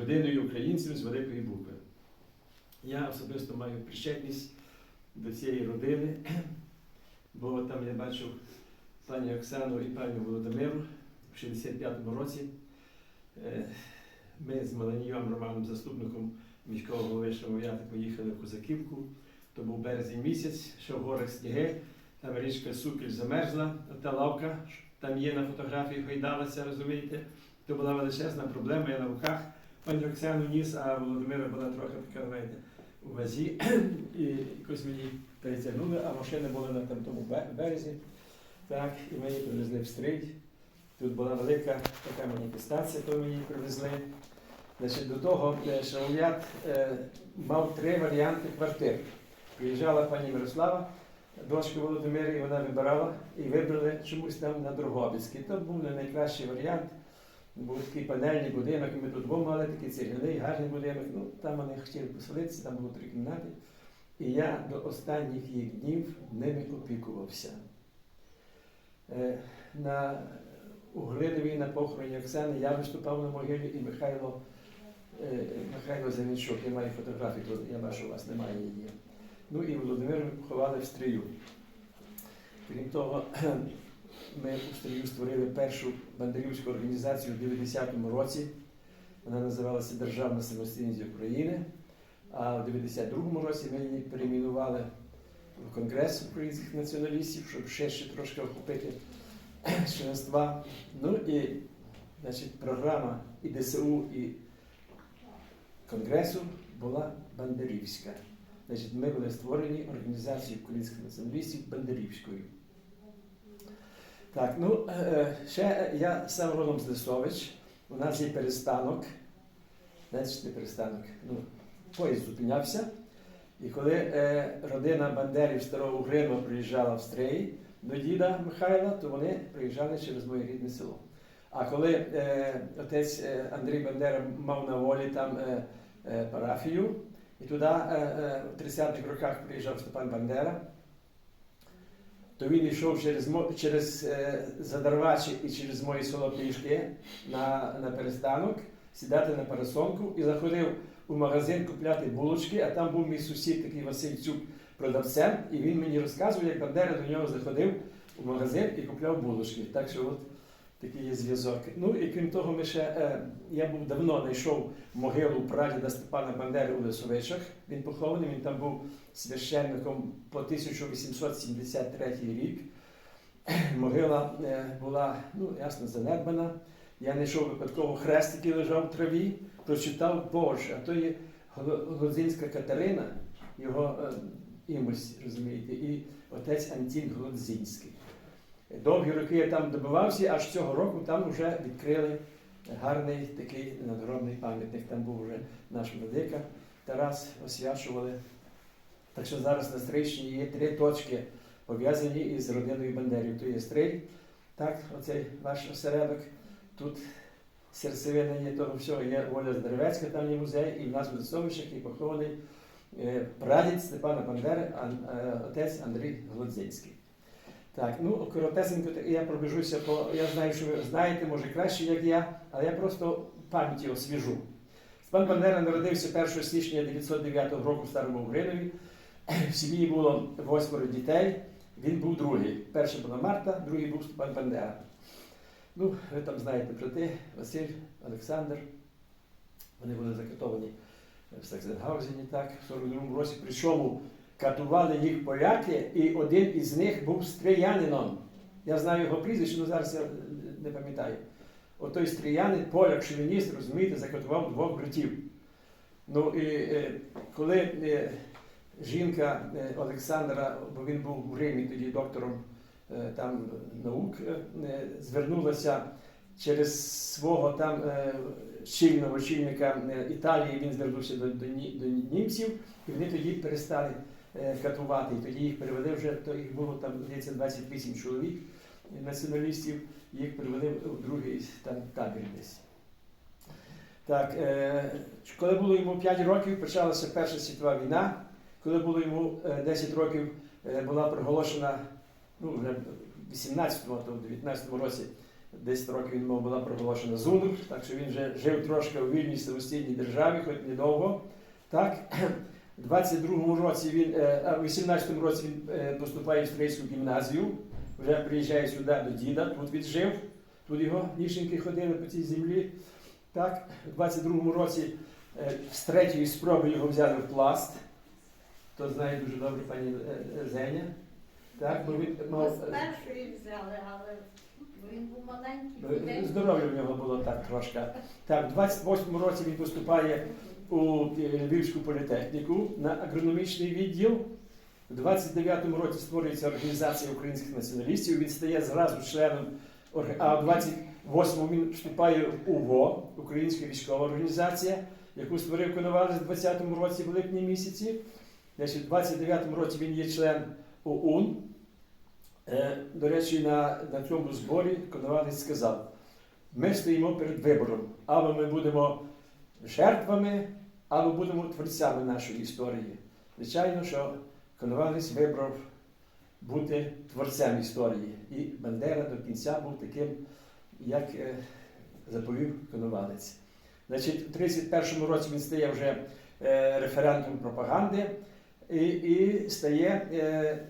людиною українцем з великої букви. Я особисто маю причетність до цієї родини, бо там я бачив пані Оксану і пані Володимиру в 65-му році. Е, Ми з Маланієм Романом, заступником міського голови Шамов'яти, поїхали в Козаківку. То був березень місяць, ще в горах сніги, там річка Сукіль замерзла, та лавка там є на фотографії, гойдалася, розумієте. То була величезна проблема, я на руках пані Оксану ніс, а Володимира була трохи така, знаєте, у вазі. І якось мені перетягнули, а машини були на тому березі. Так, і її привезли в стрій. Тут була велика така маніфестація, то її привезли. Значить, до того е, Шаров'ят е, мав три варіанти квартир. Приїжджала пані Мирослава, дочка Володимира, і вона вибирала, і вибрали чомусь там на Дрогобицький. То був найкращий варіант. Був такий панельний будинок, і ми тут двом мали такий цегляний, гарний будинок. Ну, там вони хотіли поселитися, там було три кімнати. І я до останніх їх днів ними опікувався. Е, На у Глинові на похороні Оксани я виступав на могилі і Михайло, е, Михайло Зеленчук. Я маю фотографію, я бачу, у вас немає її. Ну і Володимир ховали в стрію. Крім того, ми у стрію створили першу бандерівську організацію у 90-му році. Вона називалася Державна самостійність України. А в 92-му році ми її перейменували в Конгрес українських націоналістів, щоб ще, ще трошки охопити членства. Ну і значить, програма і ДСУ, і Конгресу була Бандерівська. Значить, ми були створені організацією українських націоналістів Бандерівською. Так, ну е, ще я сам родом з Лисович. У нас є перестанок. Знаєте, перестанок? Ну, поїзд зупинявся. І коли е, родина Бандерів Старого Грима приїжджала в Стрий до діда Михайла, то вони приїжджали через моє рідне село. А коли е, отець е, Андрій Бандера мав на волі там е, е, парафію, і туди е, е, в 30-х роках приїжджав Степан Бандера, то він йшов через, через е, Задарвачі і через мої село пішки на, на перестанок, сідати на парасонку і заходив у магазин купляти булочки, а там був мій сусід, такий Василь Цюк, продавцем, і він мені розказував, як Бандера до нього заходив у магазин і купляв булочки. Так що от такий є зв'язок. Ну і крім того, ми ще, е, я був давно знайшов могилу прадіда Степана Бандери у Лисовичах. Він похований, він там був священником по 1873 рік. Могила е, була, ну, ясно, занедбана. Я знайшов випадково хрест, який лежав в траві, прочитав Боже, а то є Глодзинська Катерина, його е, імось, розумієте, і отець Антін Глодзинський. Довгі роки я там добивався, аж цього року там вже відкрили гарний такий надгробний пам'ятник. Там був вже наш владика Тарас, освячували. Так що зараз на Стрийщині є три точки, пов'язані із родиною Бандерів. То є Стрий, так, оцей ваш осередок. Тут серцевина є того всього, є Оля Здоровецька, там є музей, і в нас в Лисовичах є похований е, прадід Степана Бандери, Ан- е, отець Андрій Глодзинський. Так, ну коротесенько я пробіжуся, по я знаю, що ви знаєте, може краще, як я, але я просто пам'яті освіжу. Степан Бандера народився 1 січня 1909 року в Старому Угринові. В сім'ї було восьмеро дітей. Він був другий. Перший була Марта, другий був Степан Бандера. Ну, ви там знаєте брати, Василь, Олександр. Вони були закатовані в Саксенгаузені, так, в 42-му році. Причому катували їх поляки, і один із них був стріянином. Я знаю його прізвище, але зараз я не пам'ятаю. Отой стріянин, поляк, шовініст, розумієте, закатував двох братів. Ну і е, коли е, жінка е, Олександра, бо він був у Римі тоді доктором е, там наук, е, е, звернулася через свого там е, чільного очільника е, Італії, він звернувся до, до, до німців, і вони тоді перестали е, катувати. І тоді їх перевели вже, то їх було там, здається, 28 чоловік е, націоналістів, їх перевели в другий там табір десь. Так, е, коли було йому 5 років, почалася Перша світова війна. Коли було йому е, 10 років, е, була проголошена, ну, вже в 18-му, то в 19-му році 10 років він мов, була проголошена ЗУНР, так що він вже жив трошки у вільній самостійній державі, хоч недовго. Так. У 22-му році він, е, а в 18-му році він е, поступає в стрийську гімназію, вже приїжджає сюди до діда, тут він жив, тут його вішеньки ходили по цій землі. Так. У 22-му році е, з третьої спроби його взяли в пласт. Хто знає дуже добре пані е, е, Зеня. Так, бо він мав. з першої взяли, але він був маленький. Здоров'я в нього було так трошки. Так, в 28-му році він поступає у е, Львівську політехніку на агрономічний відділ. У 29-му році створюється організація українських націоналістів. Він стає зразу членом, а в 28-му він вступає в УВО, Українська військова організація, яку створив Коновалець в 20-му році в липні місяці. Значить, в 29-му році він є член ОУН. Е, До речі, на, на цьому зборі Коновалець сказав: ми стоїмо перед вибором, або ми будемо жертвами, або будемо творцями нашої історії. Звичайно, що Коновалець вибрав бути творцем історії. І Бандера до кінця був таким, як е, заповів Коновалець. Значить, у 31-му році він стає вже е, референтом пропаганди і, і стає. Е,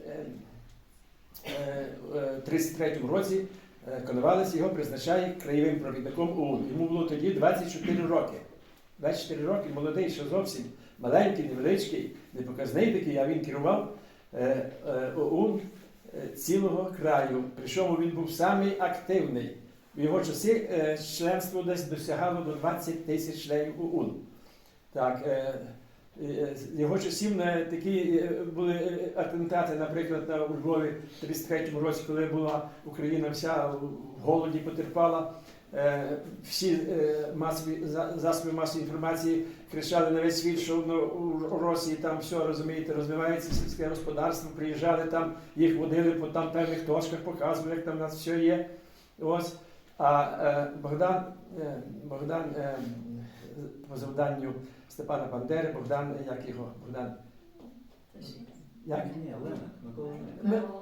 е, Е, е, 33-му році Коновалець його призначає краєвим провідником ОУН. Йому було тоді 24 роки. 24 роки, молодий, ще зовсім маленький, невеличкий, непоказний такий, а він керував е, е, ОУН е, цілого краю. Причому він був самий активний. В його часи членство десь досягало до 20 тисяч членів ОУН. Так, його часів на такі були атентати, наприклад, на у Львові в 33-му році, коли була Україна вся в голоді потерпала. Е, Всі е, масові за- засоби масової інформації кричали на весь світ, що ну, у Росії там все розумієте, розвивається сільське господарство. Приїжджали там, їх водили по там певних точках, показували, як там у нас все є. Ось. А е, Богдан, е, Богдан е, по завданню Степана Бандери, Богдан, як його Богдан? Як? Ні, Леник, Микола Микола.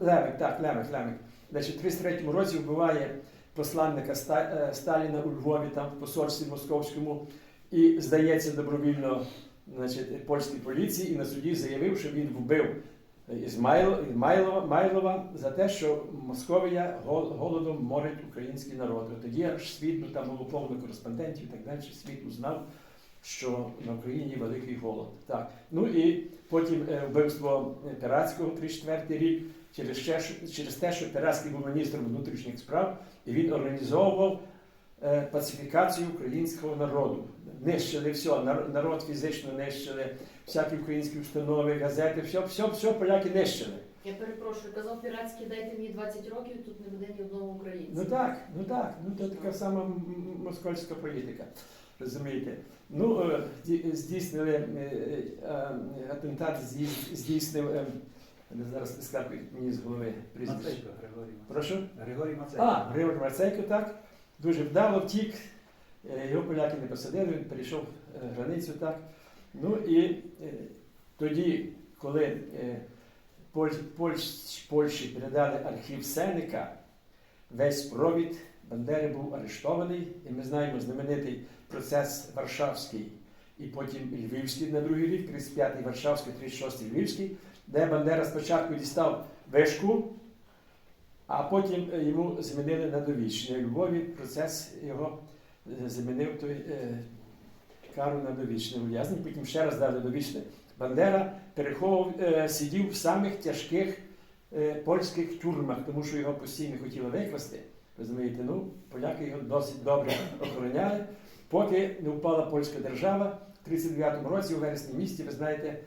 Лемик, так, Лемик, Лемик. Значить, в 33-му році вбиває посланника е, Сталіна у Львові, там в посольстві московському, і здається добровільно значить, польській поліції, і на суді заявив, що він вбив Ізмайло, Ізмайлова, Майлова за те, що Московія голодом морить український народ. Тоді аж світ, ну там було повно кореспондентів і так далі, світ узнав, що на Україні великий голод. Так. Ну і потім е, вбивство Пиратського 34 рік, через, ще, через те, що Пиратський був міністром внутрішніх справ, і він організовував е, пацифікацію українського народу. Нищили все, нар- народ фізично нищили, всякі українські установи, газети, все, все, все поляки нищили. Я перепрошую, казав піратський, дайте мені 20 років, тут не буде ні одного українця. Ну так, ну так, ну то така сама м- м- москальська політика. Розумієте? Ну, е, здійснили е, е, атентат, здійснив. Не зараз не скапують мені з голови прізвище. Мацейко, Григорій Мацейко. Прошу? Григорій Мацейко. А, Григорій Марцейко, так. Дуже вдало втік. Е, Його поляки не посадили, він перейшов е, границю, так. Ну і е, тоді, коли Поль, Польщ- Польщі передали архів Сенека, весь провід Бандери був арештований, і ми знаємо знаменитий процес Варшавський і потім Львівський на другий рік, 35-й Варшавський, 36-й Львівський, де Бандера спочатку дістав вишку, а потім йому замінили на довічне. У Львові процес його е, замінив той е, кару на довічне ув'язнення, потім ще раз дали довічне. Бандера переховував, е, сидів в самих тяжких е, польських тюрмах, тому що його постійно хотіли викрасти. Розумієте, ну, поляки його досить добре охороняли, поки не впала польська держава. В 39-му році, у вересні місті, ви знаєте,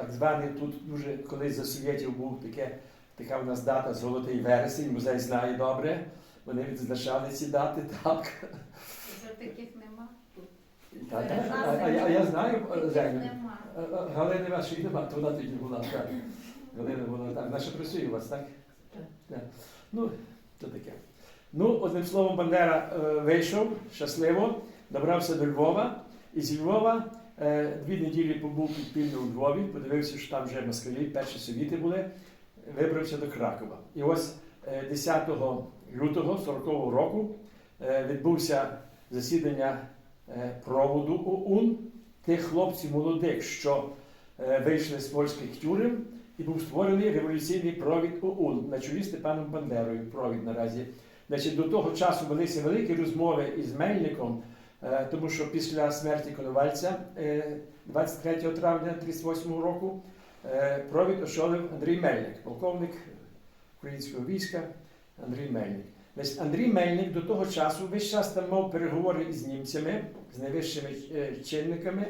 так званий тут дуже колись за совєтів був таке, така в нас дата Золотий вересень, музей знає добре. Вони відзначали ці дати, так. Вже таких нема. Та- та- А, а, я- а я знаю, нема. Е, Галини вашої нема, то вона тоді була. Так. Галина була так. Наша працює у вас, так? Так. Так. Ну, то таке. Ну, одним словом, Бандера е, вийшов щасливо, добрався до Львова, і зі Львова дві неділі побув підпільно у Львові, подивився, що там вже москалі, перші совіти були, вибрався до Кракова. І ось е, 10 лютого 40-го року е, відбувся засідання е, проводу ОУН тих хлопців молодих, що е, вийшли з польських тюрем, і був створений революційний провід ОУН на чолі Степаном Бандерою. Провід наразі. Значить, до того часу велися великі розмови із Мельником, е, тому що після смерті Коновальця е, 23 травня 1938 року е, провід очолив Андрій Мельник, полковник українського війська Андрій Мельник. Андрій Мельник до того часу весь час там мав переговори із німцями, з найвищими е, чинниками,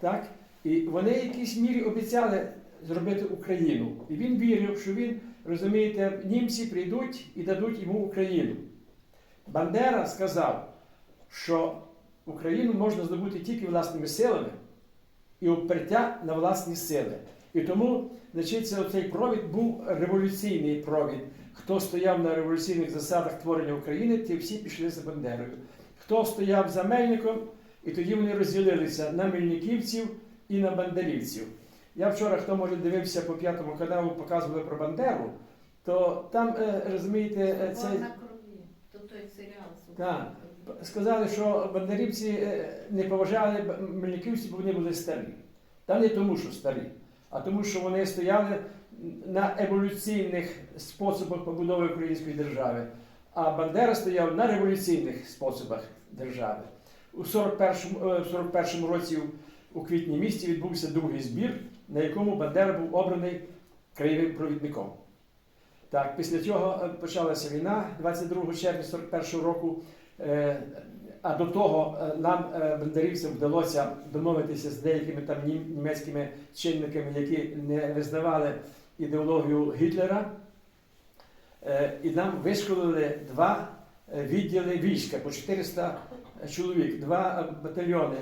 так? і вони в якійсь мірі обіцяли зробити Україну. І він вірив, що він, розумієте, німці прийдуть і дадуть йому Україну. Бандера сказав, що Україну можна здобути тільки власними силами і опертя на власні сили. І тому, значить, це цей провід був революційний провід. Хто стояв на революційних засадах творення України, ті всі пішли за Бандерою. Хто стояв за Мельником, і тоді вони розділилися на мельниківців і на бандерівців. Я вчора, хто може дивився по п'ятому каналу, показували про Бандеру, то там, е, розумієте, е, це. Це... на крові. То той серіал. Так. Сказали, що бандерівці е, не поважали мельниківців, бо вони були старі. Та не тому, що старі, а тому, що вони стояли на еволюційних способах побудови української держави. А Бандера стояв на революційних способах держави. У 41-му, е, 41-му році у квітні місті відбувся другий збір, на якому Бандера був обраний краєвим провідником. Так, після цього е, почалася війна 22 червня 41 року. Е, А до того е, нам, е, вдалося домовитися з деякими там німецькими чинниками, які не визнавали ідеологію Гітлера. І нам вишколили два відділи війська по 400 чоловік, два батальйони.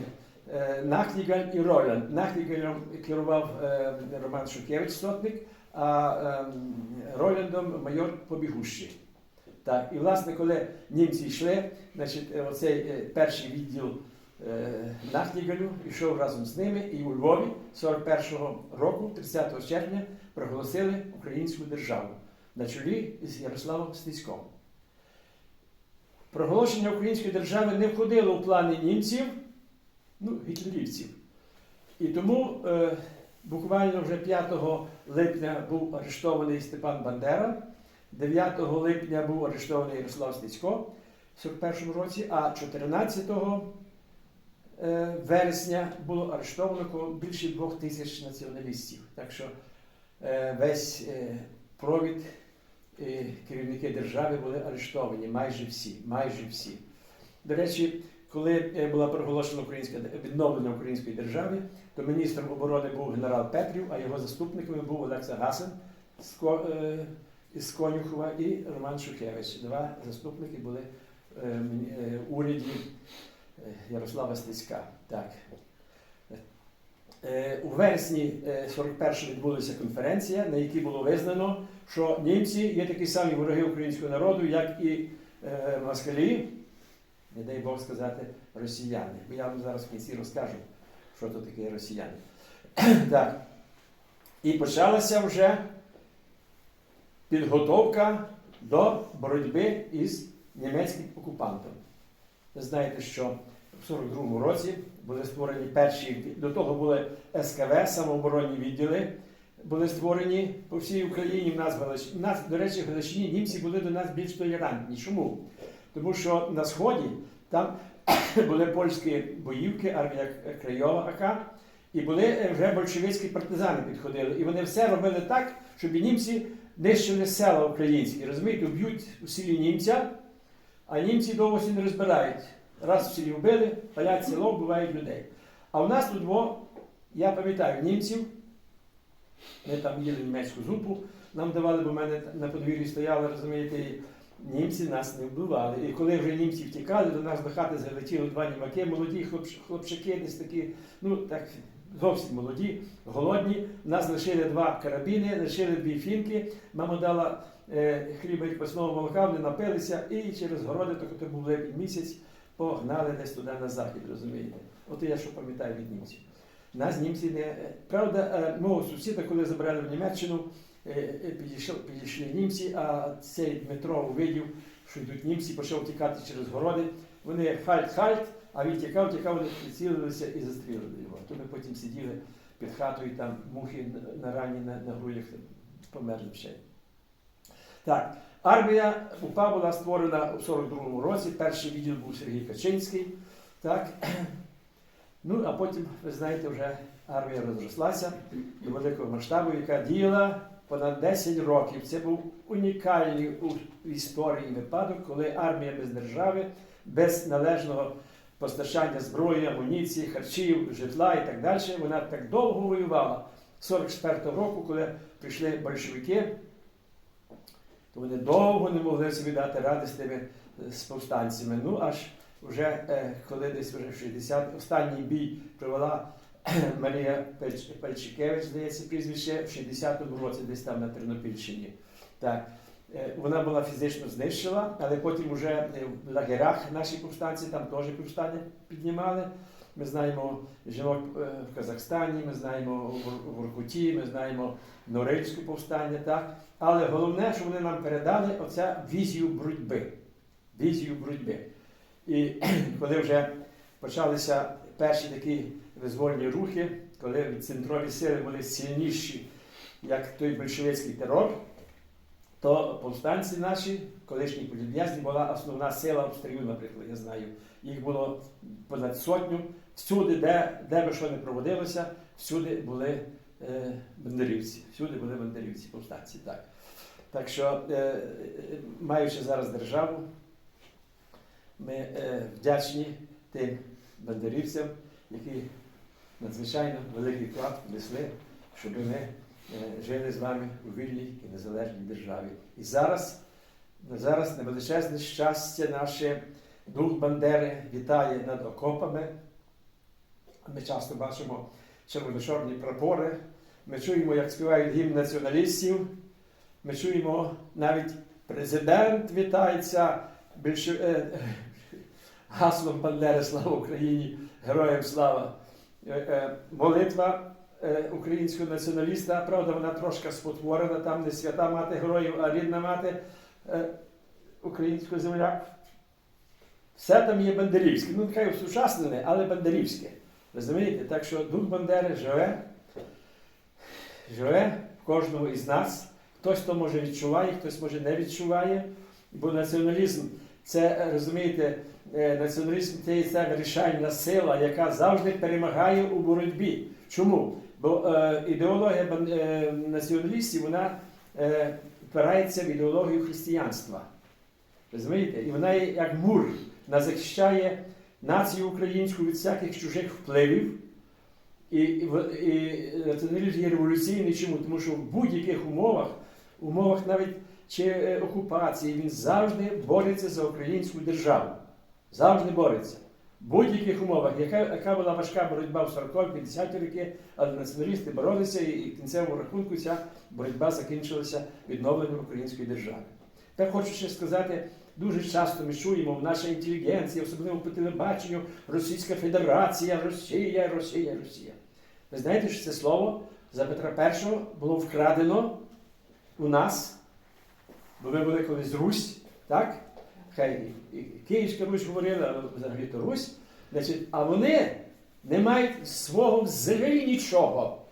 Нахтігаль і Ролянд. Нахтігальом керував Роман Шухевич, сотник, а ем, майор Побігущий. Так, і власне, коли німці йшли, значить, е, оцей е, перший відділ е, Нахтігалю йшов разом з ними, і у Львові 41-го року, 30 червня, проголосили українську державу на чолі з Ярославом Стецьком. Проголошення української держави не входило у плани німців, ну, гітлерівців. І тому е, буквально вже 5 липня був арештований Степан Бандера. 9 липня був арештований Ярослав Стецько в 41 році, а 14 е, вересня було арештовано більше двох тисяч націоналістів. Так що е, весь е, провід керівники держави були арештовані, майже всі. Майже всі. До речі, коли е, була проголошена українська відновлення української держави, то міністром оборони був генерал Петрів, а його заступниками був Олекса Гасен з е, Конюхова і Роман Шухевич. Два заступники були е, уряді Ярослава Стецька. Так. У вересні е, 41-го відбулася конференція, на якій було визнано, що німці є такі самі вороги українського народу, як і москалі, не дай Бог сказати, росіяни. Бо я вам зараз в кінці розкажу, що то таке росіяни. так. І почалася вже підготовка до боротьби із німецьким окупантом. Ви знаєте, що в 42-му році були створені перші, до того були СКВ, самооборонні відділи, були створені по всій Україні. В нас, в нас, до речі, в Галичині німці були до нас більш толерантні. Чому? Тому що на Сході там були польські боївки, армія Крайова АК, і були е, вже большевицькі партизани підходили. І вони все робили так, щоб німці нищили села українські. Розумієте, вб'ють у селі німця, а німці довго не розбирають. Раз в селі вбили, палять село, вбивають людей. А у нас тут, я пам'ятаю, німців, ми там їли німецьку зупу, нам давали, бо в мене на подвір'ї стояли, розумієте, німці нас не вбивали. І коли вже німці втікали, до нас до хати залетіли два німаки, молоді хлопч- хлопчаки, десь такі, ну так зовсім молоді, голодні. Нас лишили два карабіни, лишили дві фінки. Мама дала е, хліба і квасного молока, вони напилися і через городи, то був липень місяць, погнали десь туди на захід, розумієте. От я що пам'ятаю від німців. Нас німці не. Правда, е, мого сусіда, коли забрали в Німеччину, підійшли, підійшли німці, а цей Дмитро увидів, що йдуть німці, почав тікати через городи. Вони хальт-хальт, а він тікав, тікав, вони прицілилися і застрілили його. То ми потім сиділи під хатою, там мухи на рані на, на грудях померли ще. Так, армія УПА була створена у 42-му році. Перший відділ був Сергій Качинський. Так. Ну, а потім, ви знаєте, вже армія розрослася до великого масштабу, яка діяла понад 10 років. Це був унікальний у історії випадок, коли армія без держави, без належного постачання зброї, амуніції, харчів, житла і так далі, вона так довго воювала. 44-го року, коли прийшли большевики, то вони довго не могли собі дати ради з тими е, з повстанцями. Ну аж вже е, коли десь вже 60 останній бій провела Марія Пельч- Пельчикевич, здається, прізвище, в 60-му році, десь там на Тернопільщині. Так. Е, Вона була фізично знищена, але потім вже е, в лагерях наші повстанці там теж повстання піднімали. Ми знаємо жінок е, в Казахстані, ми знаємо в Воркуті, ми знаємо Норильське повстання. Так? Але головне, що вони нам передали оця візію боротьби. Візію боротьби. І коли вже почалися перші такі визвольні рухи, коли центрові сили були сильніші, як той большевицький терор, то повстанці наші, колишні політв'язні, була основна сила в стрію, наприклад, я знаю. Їх було понад сотню. Всюди, де, де би що не проводилося, всюди були е, бандерівці. Всюди були бандерівці, повстанці. Так, так що, е, е, маючи зараз державу, ми е, вдячні тим бандерівцям, які надзвичайно великий вклад внесли, щоб ми е, жили з вами у вільній і незалежній державі. І зараз, зараз на величезне щастя наше дух Бандери вітає над окопами. Ми часто бачимо червоно-чорні прапори. Ми чуємо, як співають гімн націоналістів. Ми чуємо навіть президент вітається більше, е, гаслом Бандери Слава Україні! Героям слава! Е, е, молитва е, українського націоналіста, правда, вона трошки спотворена, там не свята мати героїв, а рідна мати українського земля. Все там є бандерівське. Ну, нехай осучаснене, але бандерівське. Розумієте? Так що дух Бандери живе, живе в кожному із нас. Хтось то може відчуває, хтось може не відчуває. Бо націоналізм це, розумієте, е, націоналізм це ця вирішальна сила, яка завжди перемагає у боротьбі. Чому? Бо е, ідеологія е, націоналістів вона е, впирається в ідеологію християнства. Розумієте? І вона як мур, вона захищає націю українську від всяких чужих впливів. І, і, і націоналізм є революційний чому? Тому що в будь-яких умовах, умовах навіть чи е, окупації, він завжди бореться за українську державу. Завжди бореться. В будь-яких умовах, яка, яка була важка боротьба в 40-50 роки, але націоналісти боролися і, і в кінцевому рахунку ця боротьба закінчилася відновленням української держави. Так хочу ще сказати, дуже часто ми чуємо в нашій інтелігенції, особливо по телебаченню, Російська Федерація, Росія, Росія, Росія. Ви знаєте, що це слово за Петра І було вкрадено у нас, бо ми були колись Русь, так? Хай і Київська Русь говорила, але взагалі то Русь. Значить, а вони не мають свого взагалі нічого.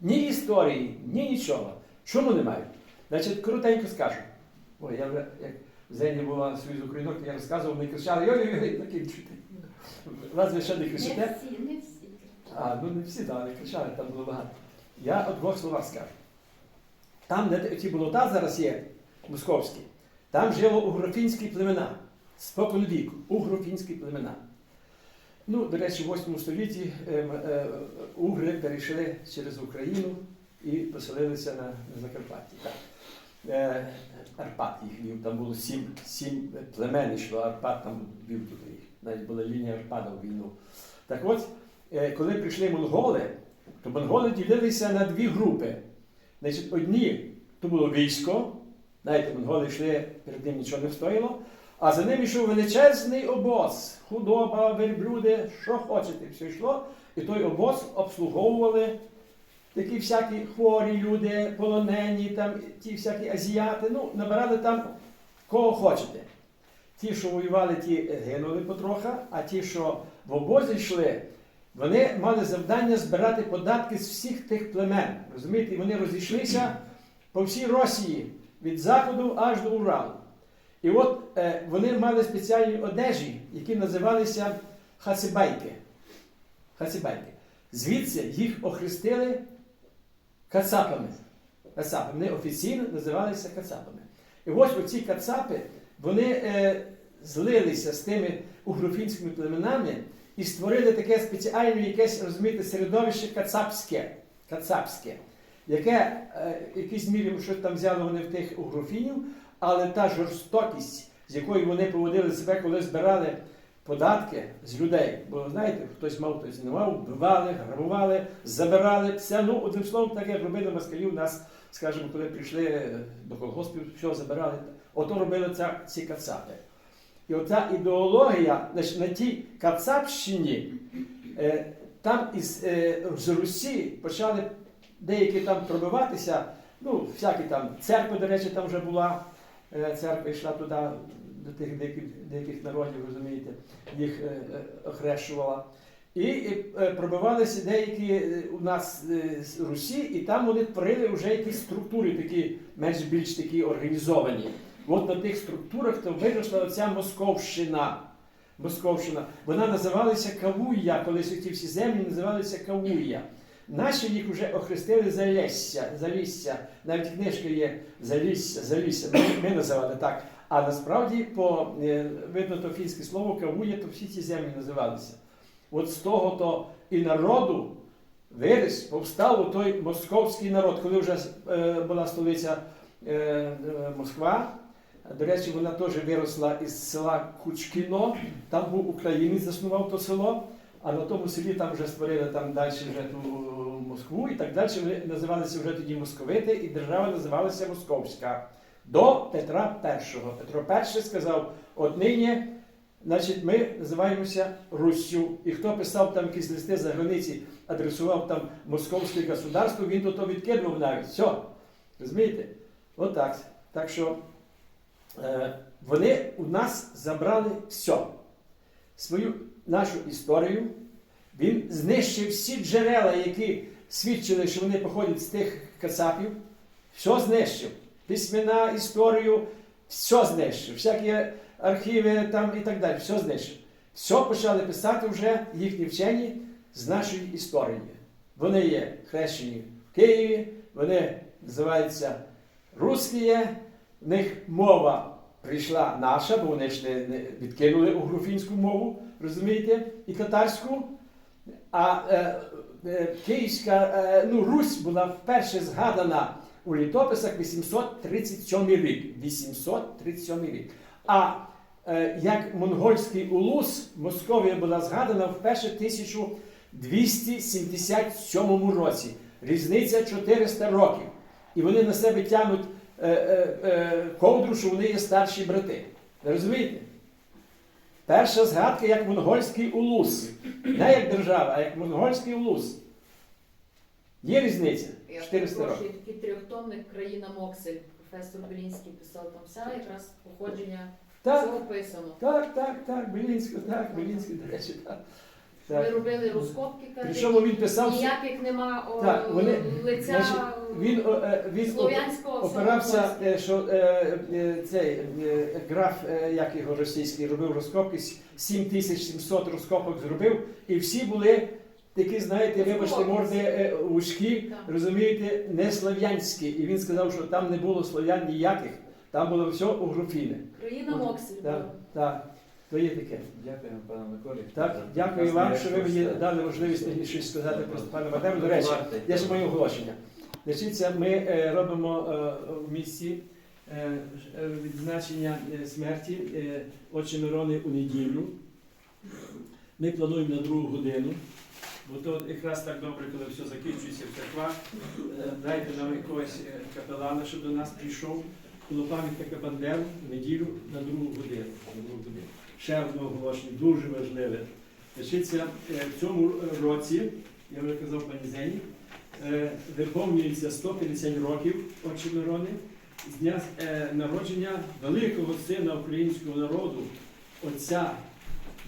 Ні історії, ні нічого. Чому не мають? Значить, коротенько скажу. Ой, я вже як в Зені була Союз Українок, я розказував, вони кричали, йой-йой-йой, закінчуйте. Вас ви ще не кричите? Не всі, не всі. А, ну не всі, але кричали, там було багато. Я от двох словах скажу. Там, де ті болота зараз є, московські, там жило угрофінські племена. Спокон віку, угрофінські племена. Ну, до речі, в 8 столітті е, е, угри перейшли через Україну і поселилися на, на Закарпатті. Е, Арпат їх вів, там було сім, сім племен йшло, Арпат там вів туди їх. Навіть була лінія Арпада в війну. Так от, коли прийшли монголи, то монголи ділилися на дві групи. Значить, одні то було військо, знаєте, монголи йшли, перед ним нічого не встояло, а за ним йшов величезний обоз, худоба, верблюди, що хочете, все йшло. І той обоз обслуговували такі всякі хворі люди, полонені, там, ті всякі азіати, ну, набирали там кого хочете. ті, що воювали, ті гинули потроха, а ті, що в обозі йшли, вони мали завдання збирати податки з всіх тих племен. Розумієте, і вони розійшлися по всій Росії від заходу аж до Уралу. І от е, вони мали спеціальні одежі, які називалися хасибайки. Хасибайки. Звідси їх охрестили кацапами. Кацапами. Вони офіційно називалися кацапами. І ось оці кацапи, вони е, злилися з тими угрофінськими племенами і створили таке спеціальне якесь, розумієте, середовище кацапське, кацапське, яке е, в якійсь мірі щось там взяли вони в тих угрофінів, але та жорстокість, з якою вони поводили себе, коли збирали податки з людей. Бо знаєте, хтось мав, хтось не мав, вбивали, грабували, забирали все. Ну, одним словом, так як робили москалі у нас, скажімо, коли прийшли е, до колгоспів, все забирали. Ото робили це, ці кацапи. І оця ідеологія значить, на тій Кацапщині, е, там із з Русі почали деякі там пробиватися. Ну, всякі там церкви, до речі, там вже була. е, Церква йшла туди, до тих деяких, деяких народів, розумієте, їх е, е, охрещувала. І пробивалися деякі у нас з Русі, і там вони творили вже якісь структури, такі менш більш такі організовані. От на тих структурах то виросла оця Московщина. Московщина. Вона називалася Кавуя, колись ті всі землі називалися Кавуя. Наші їх вже охрестили Залісся, Залісся. Навіть книжка є Залісся, Залісся. Ми, ми називали так. А насправді, по, е, видно, то фінське слово Кавуя, то всі ці землі називалися. От з того то і народу виріс, повстав той московський народ, коли вже е, була столиця е, Москва. До речі, вона теж виросла із села Кучкіно. Там був українець, заснував то село, а на тому селі там вже створили там далі вже ту Москву і так далі. Вони називалися вже тоді московити, і держава називалася Московська. До Петра І. Петро І сказав: от нині, значить, ми називаємося Руссю. І хто писав там якісь листи за границі, адресував там московське государство, він до того відкинув навіть. Все. Розумієте? Отак. Так що. Е, вони у нас забрали все. Свою нашу історію. Він знищив всі джерела, які свідчили, що вони походять з тих кацапів. Все знищив. Письмена, історію, все знищив. Всякі архіви там і так далі, все знищив. Все почали писати вже їхні вчені з нашої історії. Вони є хрещені в Києві, вони називаються русські, в них мова прийшла наша, бо вони ж не, не відкинули угрофінську мову, розумієте, і татарську. А е, Київська е, ну, Русь була вперше згадана у літописах 837 рік. 837 рік. А е, як монгольський улус, Московія була згадана вперше в 1277 році. Різниця 400 років. І вони на себе тягнуть е, е, е, ковдру, що вони є старші брати. Розумієте? Перша згадка як монгольський улус. Не як держава, а як монгольський улус. Є різниця. 400 років. такий трьохтомник країна Моксель. Професор Белінський писав там вся якраз походження Так, цього писано. так, так, так, Белінський, так, Белінський, до речі, так. Ми робили розкопки Причому він писав, Ніяких нема о, Так, вони- лиця значить, він, о, е, він оп- слов'янського опирався, е, що е, е, цей е, граф, е, як його російський, робив розкопки, 7700 розкопок зробив, і всі були такі, знаєте, вибачте, Розкопки. морди е, вузькі, Так. розумієте, не слав'янські. І він сказав, що там не було слов'ян ніяких, там було все угрофіне. Країна Моксель. Так, так, то є таке. Дякуємо, пане Миколі. Так, дякую вам, що ви мені дали можливість мені щось сказати про Степана Бандеру. До речі, я ж маю оголошення. Значить, ми е, робимо е, в місті е, відзначення смерті отче Мирони у неділю. Ми плануємо на другу годину, бо то якраз так добре, коли все закінчується в церквах. Дайте нам якогось капелана, щоб до нас прийшов. Коло пам'ятника Бандеру в неділю на другу годину. Ще одне оголошення, дуже важливе. Значить, е, в цьому році, я вже казав пані Зені, е, виповнюється 150 років отче Мирони. з дня е, народження великого сина українського народу, отця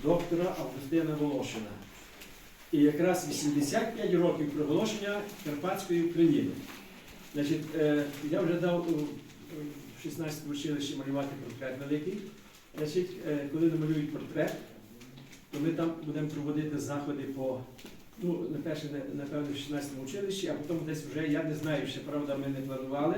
доктора Августина Волошина. І якраз 85 років проголошення Карпатської України. Значить, я вже дав у в 16 училищі малювати портрет великий. Значить, е, коли намалюють портрет, то ми там будемо проводити заходи по, ну, на перше, напевно, в 16 училищі, а потім десь вже, я не знаю, ще правда, ми не планували.